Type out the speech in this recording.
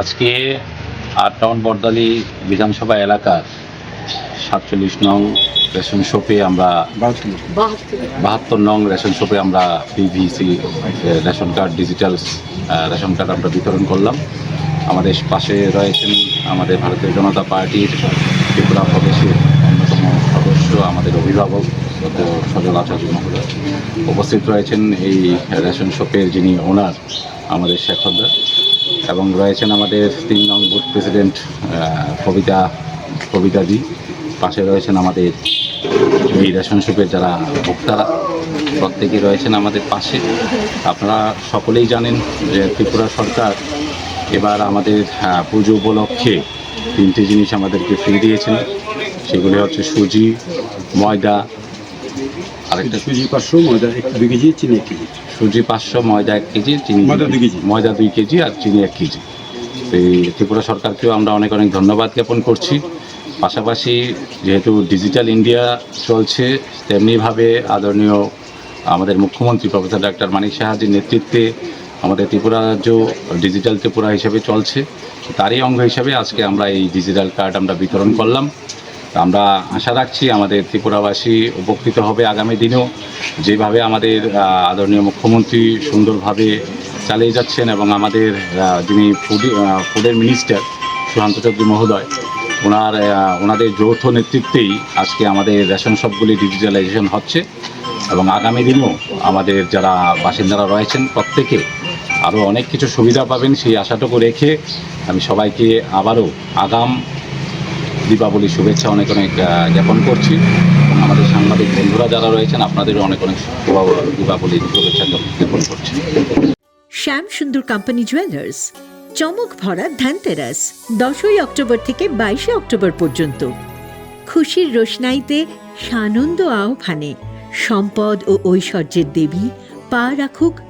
আজকে আট টাউন বরদালি বিধানসভা এলাকার সাতচল্লিশ নং রেশন শপে আমরা বাহাত্তর নং রেশন শপে আমরা PVC ration card, digital ration card আমরা বিতরণ করলাম। আমাদের পাশে রয়েছেন আমাদের ভারতীয় জনতা পার্টির ত্রিপুরা প্রদেশের অন্যতম সদস্য, আমাদের অভিভাবক সজল আচার্য মহোদয় উপস্থিত রয়েছেন এই রেশন শপের যিনি ওনার, আমাদের শেখরদা এবং রয়েছেন আমাদের তিন নং বুথ প্রেসিডেন্ট কবিতা কবিতাদি পাশে রয়েছেন আমাদের এই রেশন শপের যারা ভোক্তারা, প্রত্যেকে রয়েছেন আমাদের পাশে। আপনারা সকলেই জানেন যে ত্রিপুরা সরকার এবার আমাদের পুজো উপলক্ষে তিনটে জিনিস আমাদেরকে ফ্রি দিয়েছেন। সেগুলি হচ্ছে সুজি, ময়দা আরেকটা সুজি পাঁচশো ময়দা এক দুই কেজি চিনি এক কেজি। সুজি পাঁচশো ময়দা এক কেজি চিনি ময়দা দুই কেজি। ময়দা দুই কেজি আর চিনি এক কেজি। এই ত্রিপুরা সরকারকেও আমরা অনেক অনেক ধন্যবাদ জ্ঞাপন করছি। পাশাপাশি যেহেতু ডিজিটাল ইন্ডিয়া চলছে তেমনিভাবে আদরণীয় আমাদের মুখ্যমন্ত্রী প্রফেসর ডাক্তার মানিক সাহাজির নেতৃত্বে আমাদের ত্রিপুরা রাজ্য ডিজিটাল ত্রিপুরা হিসেবে চলছে। তারই অঙ্গ হিসেবে আজকে আমরা এই ডিজিটাল কার্ড আমরা বিতরণ করলাম। আমরা আশা রাখছি আমাদের ত্রিপুরাবাসী উপকৃত হবে আগামী দিনেও। যেভাবে আমাদের আদরণীয় মুখ্যমন্ত্রী সুন্দরভাবে চালিয়ে যাচ্ছেন এবং আমাদের যিনি ফুড ফুডের মিনিস্টার সুশান্ত চৌধুরী মহোদয়, ওনার ওনাদের যৌথ নেতৃত্বেই আজকে আমাদের রেশন শপগুলি ডিজিটালাইজেশন হচ্ছে এবং আগামী দিনেও আমাদের যারা বাসিন্দারা রয়েছেন প্রত্যেকে আরও অনেক কিছু সুবিধা পাবেন সেই আশাটুকু রেখে আমি সবাইকে আবারও আগাম দীপাবলির শুভেচ্ছা অনেক অনেক জ্ঞাপন করছি। আমাদের সাংবাদিক বন্ধুরা যারা রয়েছেন, আপনাদেরও অনেক অনেক দীপাবলির শুভেচ্ছা জ্ঞাপন করছি। শ্যাম সুন্দর কোম্পানি জুয়েলার্স, চমক ভরা ধানতেরাস, দশই অক্টোবর থেকে বাইশে অক্টোবর পর্যন্ত। খুশির রোশনাইতে সানন্দ আহ্বানে সম্পদ ও ঐশ্বর্যের দেবী পা রাখুক